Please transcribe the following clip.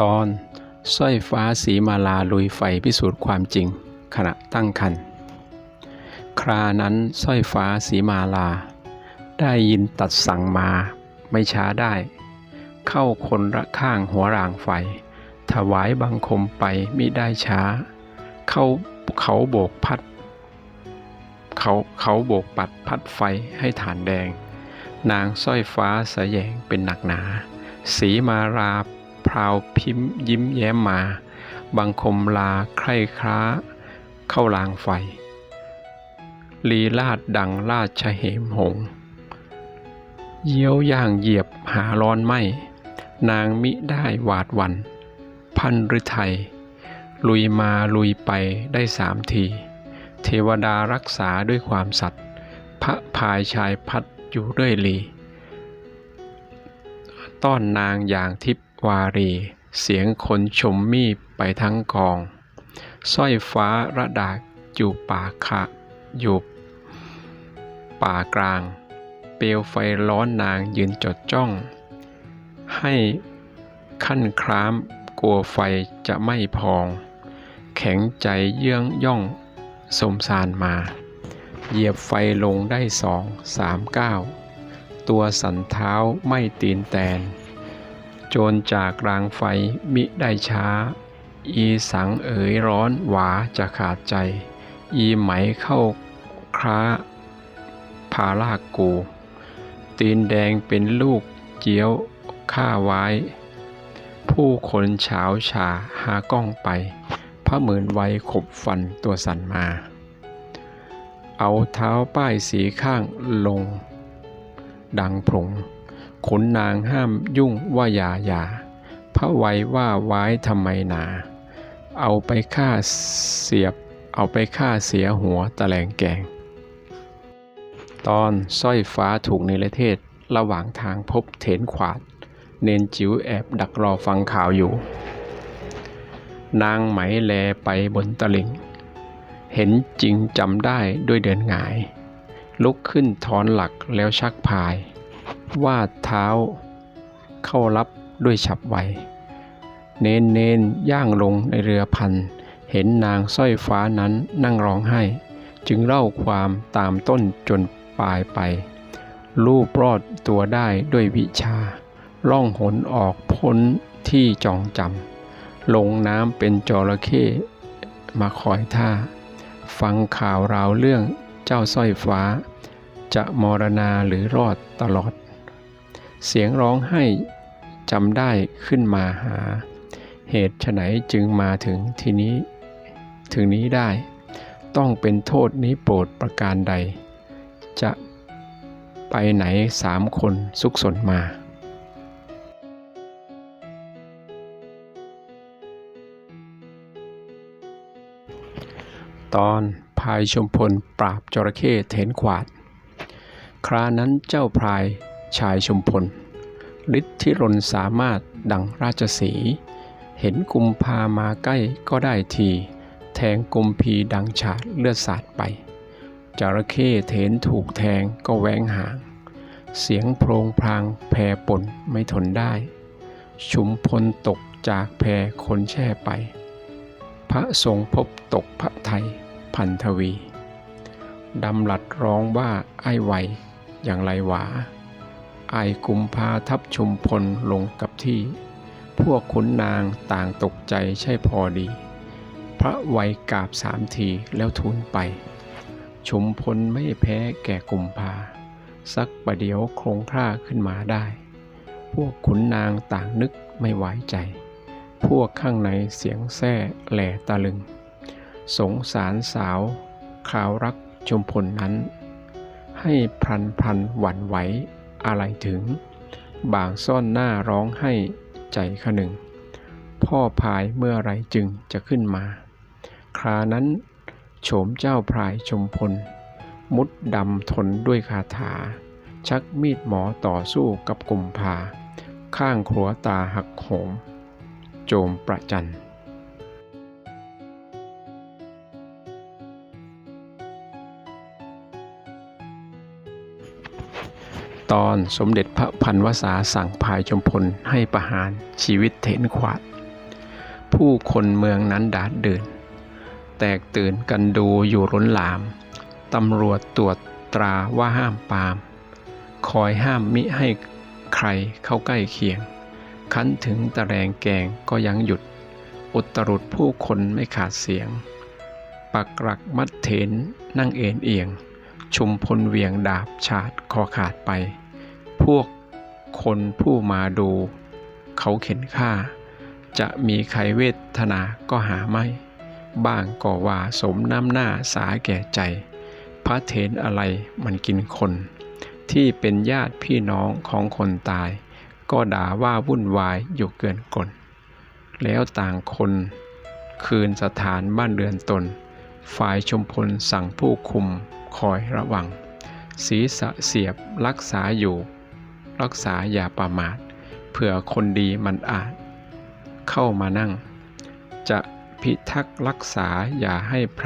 ตอนสร้อยฟ้าสีมาลาลุยไฟพิสูจน์ความจริง ขณะตั้งครรภ์ครานั้นสร้อยฟ้าสีมาลา ได้ยินตัดสั่งมาไม่ช้าได้ เข้าคนละข้างหัวรางไฟ ถวายบังคมไปมิได้ช้า เข้าเขาโบกพัด เขาเขาโบกปัดพัดไฟให้ฐานแดง นางสร้อยฟ้าสะแยงเป็นหนักหนา สีมารา พราวพิมพ์ยิ้มแย้มมา บังคมลาใคร่คร้า เข้าลางไฟ ลีลาดดังราชเหมหง เยี่ยวย่างเหยียบหาร้อนไหมนางมิได้หวาดหวัน พันฤทัยลุยมาลุยไปได้สามที เทวดารักษาด้วยความสัตย์พระพายชายพัดอยู่เรื่อยลี ต้อนนางอย่างทิพ วารี เสียงคนชมมีไปทั้งกองสร้อยฟ้าระดาอยู่ป่าขะอยู่ป่ากลาง เปลวไฟร้อนนางยืนจดจ้อง ให้ขั้นครามกลัวไฟจะไม่พอง แข็งใจเยื่องย่องสมสารมา เหยียบไฟลงได้สองสามก้าวตัวสันเท้าไม่ตีนแตน จรจากรางไฟมิได้ช้า อีสังเอ๋ยร้อนหวาจะขาดใจ อีไหมเข้าคร้าพาลากกู ตีนแดงเป็นลูกเจียวข้าไว้ ผู้คนเฉาฉาหากล้องไป พระหมื่นไวขบฟันตัวสั่นมา เอาเท้าป้ายสีข้างลง ดังผง ขนนางห้ามยุ่งว่าอย่าอย่าพระไวยว่าไว้ทำไมนา เอาไปฆ่าเสียบ เอาไปฆ่าเสียหัวตะแลงแกง ตอนสร้อยฟ้าถูกในประเทศระหว่างทางพบเถนขวาด เนนจิ๋วแอบดักรอฟังข่าวอยู่ นางไหมแลไปบนตลิง เห็นจริงจำได้ด้วยเดินหงาย ลุกขึ้นถอนหลักแล้วชักพาย วาดเท้า เข้ารับด้วยฉับไว เนนเนนย่างลงในเรือพัน เห็นนางสร้อยฟ้านั้นนั่งร้องไห้ จึงเล่าความตามต้นจนปลายไป ลูบรอดตัวได้ด้วยวิชา ล่องหนออกพ้นที่จองจำลงน้ำเป็นจระเข้มาคอยท่า ฟังข่าวราวเรื่องเจ้าสร้อยฟ้า จะมรณาหรือรอดตลอด เสียงร้องไห้จำได้ขึ้นมาหา เหตุฉไฉนจึงมาถึงทีนี้ถึงนี้ได้ ต้องเป็นโทษนี้โปรดประการใด จะไปไหนสามคนสุกสนมาตอนพายชมพลปราบจระเข้เถนขวาด ครานั้นเจ้าพราย ชายชมพลฤทธิรนสามารถดังราชสี เห็นกุมพามาใกล้ก็ได้ที แทงกุมพีดังฉาดเลือดสาดไป จระเข้เถนถูกแทงก็แหวงหาง เสียงโพรงพรางแพรป่นไม่ทนได้ ชุมพลตกจากแพรคนแช่ไป พระทรงพบตกพระไทยพันทวี ดำหลัดร้องว่าไอ้ไหวอย่างไรหวา ไอ้กุมพาทับชุมพลลงกับที่ พวกขุนนางต่างตกใจใช่พอดี พระไวยกราบสามทีแล้วทูลไป ชุมพลไม่แพ้แก่กุมภา สักประเดี๋ยวโครงคร่าขึ้นมาได้ พวกขุนนางต่างนึกไม่ไว้ใจ พวกข้างในเสียงแซ่แหล่ตะลึง สงสารสาวข่าวรักชุมพลนั้น ให้พลันพันหวั่นไหว อะไรถึง บางซ่อนหน้าร้องให้ใจขนึง พ่อพายเมื่อไรจึงจะขึ้นมา ครานั้นโฉมเจ้าพรายชมพล มุดดำทนด้วยคาถา ชักมีดหมอต่อสู้กับกุมภาข้างขัวตาหักโหม โจมประจัน ตอนสมเด็จพระพันวษาสั่งพายชมพลให้ประหารชีวิตเถนขวาด ผู้คนเมืองนั้นดาดเดื่นแตกตื่นกันดูอยู่ล้นหลาม ตำรวจตรวจตราว่าห้ามปาม คอยห้ามมิให้ใครเข้าใกล้เคียง คันถึงตะแรงแกงก็ยังหยุด อุตรุดผู้คนไม่ขาดเสียง ปักหลักมัดเถนนั่งเอ็นเอียงชุมพลเวียงดาบฉาดคอขาดไป พวกคนผู้มาดู เขาเข็นฆ่า จะมีใครเวทนาก็หาไม่ บ้างก็ว่าสมน้ำหน้าสาแก่ใจ พระเถนอะไรมันกินคน ที่เป็นญาติพี่น้องของคนตาย ก็ด่าว่าวุ่นวายอยู่เกินกลแล้วต่างคนคืนสถานบ้านเรือนตน ฝ่ายชมพลสั่งผู้คุมคอยระวัง ศีรษะเสียบรักษาอยู่ รักษาอย่าประมาทเผื่อคนดีมันอาจ เข้ามานั่ง จะพิทักษ์รักษาอย่าให้พระ